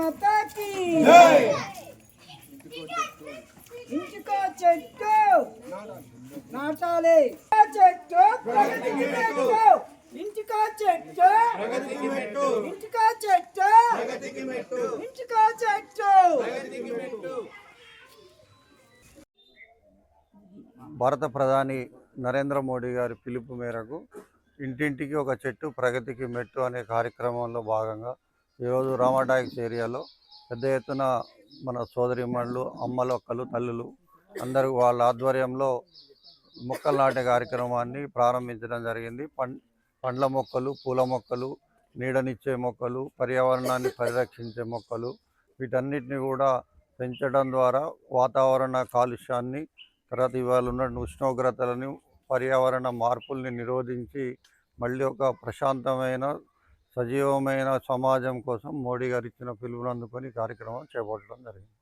మాతాకి. ఇంచుకో చెట్టు. నాటాలి. చెట్టు. ప్రగతికి మెట్టు ఇంచుకో చెట్టు. ఇంచుకో చెట్టు. ఇంచుకో చెట్టు. భారత ప్రధాని నరేంద్ర మోడీ గారి పిలుపు మేరకు ఇంటింటికి ఒక చెట్టు ప్రగతికి మెట్టు అనే కార్యక్రమంలో భాగంగా ఈరోజు రామటాక్స్ ఏరియాలో పెద్ద ఎత్తున మన సోదరిమణులు అమ్మలొక్కలు తల్లులు అందరూ వాళ్ళ ఆధ్వర్యంలో మొక్కలు నాటే కార్యక్రమాన్ని ప్రారంభించడం జరిగింది. పండ్ల మొక్కలు పూల మొక్కలు నీడనిచ్చే మొక్కలు పర్యావరణాన్ని పరిరక్షించే మొక్కలు వీటన్నిటిని కూడా పెంచడం ద్వారా వాతావరణ కాలుష్యాన్ని తర్వాత ఇవాళ ఉన్న ఉష్ణోగ్రతలను పర్యావరణ మార్పుల్ని నిరోధించి మళ్ళీ ఒక ప్రశాంతమైన సజీవమైన సమాజం కోసం మోడీ గారు ఇచ్చిన పిలుపుని అందుకొని కార్యక్రమం చేపట్టడం జరిగింది.